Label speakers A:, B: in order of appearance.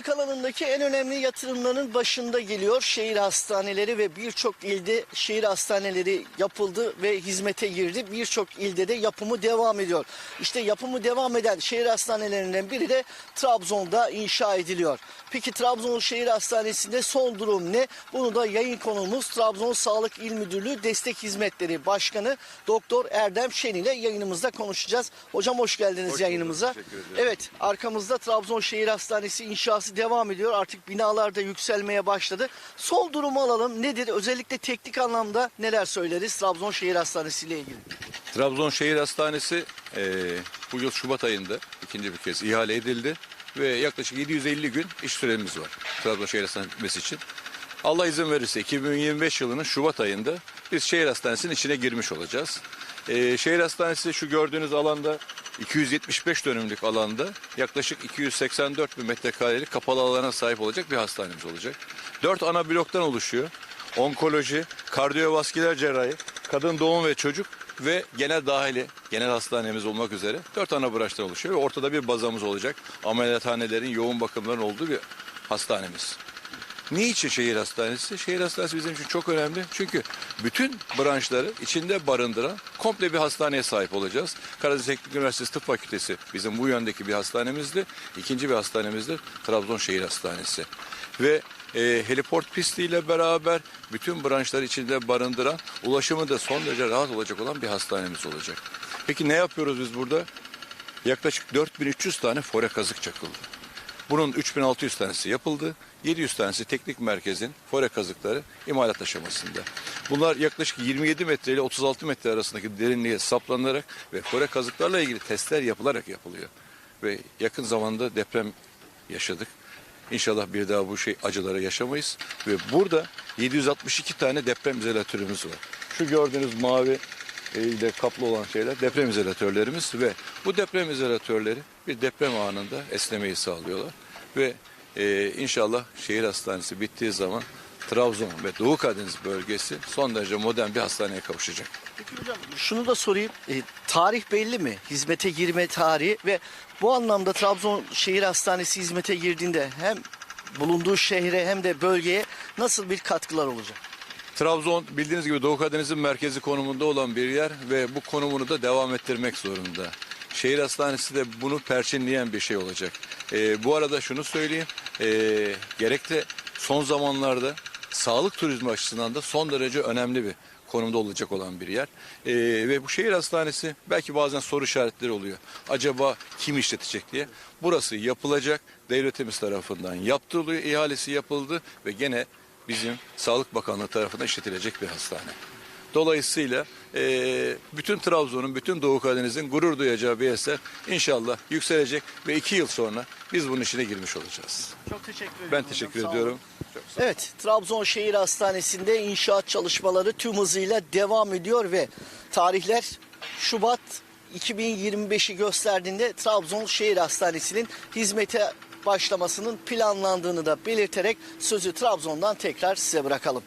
A: Sağlık alanındaki en önemli yatırımların başında geliyor. Şehir hastaneleri ve birçok ilde şehir hastaneleri yapıldı ve hizmete girdi. Birçok ilde de yapımı devam ediyor. İşte yapımı devam eden şehir hastanelerinden biri de Trabzon'da inşa ediliyor. Peki Trabzon Şehir Hastanesi'nde son durum ne? Bunu da yayın konuğumuz Trabzon Sağlık İl Müdürlüğü Destek Hizmetleri Başkanı Doktor Erdem Şen ile yayınımızda konuşacağız. Hocam hoş geldiniz
B: bulduk,
A: yayınımıza. Evet arkamızda Trabzon Şehir Hastanesi inşası devam ediyor. Artık binalar da yükselmeye başladı. Son durumu alalım. Nedir? Özellikle teknik anlamda neler söyleriz Trabzon Şehir Hastanesi ile ilgili?
B: Trabzon Şehir Hastanesi e, bu yıl Şubat ayında ikinci bir kez ihale edildi ve yaklaşık 750 gün iş süremiz var Trabzon Şehir Hastanesi için. Allah izin verirse 2025 yılının Şubat ayında biz şehir hastanesinin içine girmiş olacağız. E, şehir hastanesi şu gördüğünüz alanda 275 dönümlük alanda yaklaşık 284 bin metrekarelik kapalı alana sahip olacak bir hastanemiz olacak. Dört ana bloktan oluşuyor. Onkoloji, kardiyovasküler cerrahi, kadın doğum ve çocuk ve genel dahili, genel hastanemiz olmak üzere dört ana branştan oluşuyor ve ortada bir bazamız olacak. Ameliyathanelerin, yoğun bakımların olduğu bir hastanemiz. Niçin şehir hastanesi? Şehir hastanesi bizim için çok önemli. Çünkü bütün branşları içinde barındıran komple bir hastaneye sahip olacağız. Karadeniz Teknik Üniversitesi Tıp Fakültesi bizim bu yöndeki bir hastanemizdi. İkinci bir hastanemiz de Trabzon Şehir Hastanesi. Ve e, heliport pistiyle beraber bütün branşları içinde barındıran, ulaşımı da son derece rahat olacak olan bir hastanemiz olacak. Peki ne yapıyoruz biz burada? Yaklaşık 4300 tane fore kazık çakıldı. Bunun 3600 tanesi yapıldı. 700 tanesi teknik merkezin fore kazıkları imalat aşamasında. Bunlar yaklaşık 27 metre ile 36 metre arasındaki derinliğe saplanarak ve fore kazıklarla ilgili testler yapılarak yapılıyor. Ve yakın zamanda deprem yaşadık. İnşallah bir daha bu şey acıları yaşamayız. Ve burada 762 tane deprem izolatörümüz var. Şu gördüğünüz mavi e, ile kaplı olan şeyler deprem izolatörlerimiz ve bu deprem izolatörleri bir deprem anında esnemeyi sağlıyorlar. Ve e, inşallah şehir hastanesi bittiği zaman Trabzon ve Doğu Karadeniz bölgesi son derece modern bir hastaneye kavuşacak.
A: Peki hocam şunu da sorayım. E, tarih belli mi? Hizmete girme tarihi ve bu anlamda Trabzon Şehir Hastanesi hizmete girdiğinde hem bulunduğu şehre hem de bölgeye nasıl bir katkılar olacak?
B: Trabzon bildiğiniz gibi Doğu Karadeniz'in merkezi konumunda olan bir yer ve bu konumunu da devam ettirmek zorunda. Şehir hastanesi de bunu perçinleyen bir şey olacak. Ee, bu arada şunu söyleyeyim. Ee, gerek de son zamanlarda sağlık turizmi açısından da son derece önemli bir konumda olacak olan bir yer. Ee, ve bu şehir hastanesi belki bazen soru işaretleri oluyor. Acaba kim işletecek diye. Burası yapılacak. Devletimiz tarafından yaptırılıyor. ihalesi yapıldı ve gene bizim Sağlık Bakanlığı tarafından işletilecek bir hastane. Dolayısıyla eee, bütün Trabzon'un, bütün Doğu Karadeniz'in gurur duyacağı bir eser inşallah yükselecek ve iki yıl sonra biz bunun içine girmiş olacağız.
A: Çok teşekkür ederim.
B: Ben teşekkür ediyorum. Çok sağ olun.
A: Evet, Trabzon Şehir Hastanesi'nde inşaat çalışmaları tüm hızıyla devam ediyor ve tarihler Şubat 2025'i gösterdiğinde Trabzon Şehir Hastanesi'nin hizmete başlamasının planlandığını da belirterek sözü Trabzon'dan tekrar size bırakalım.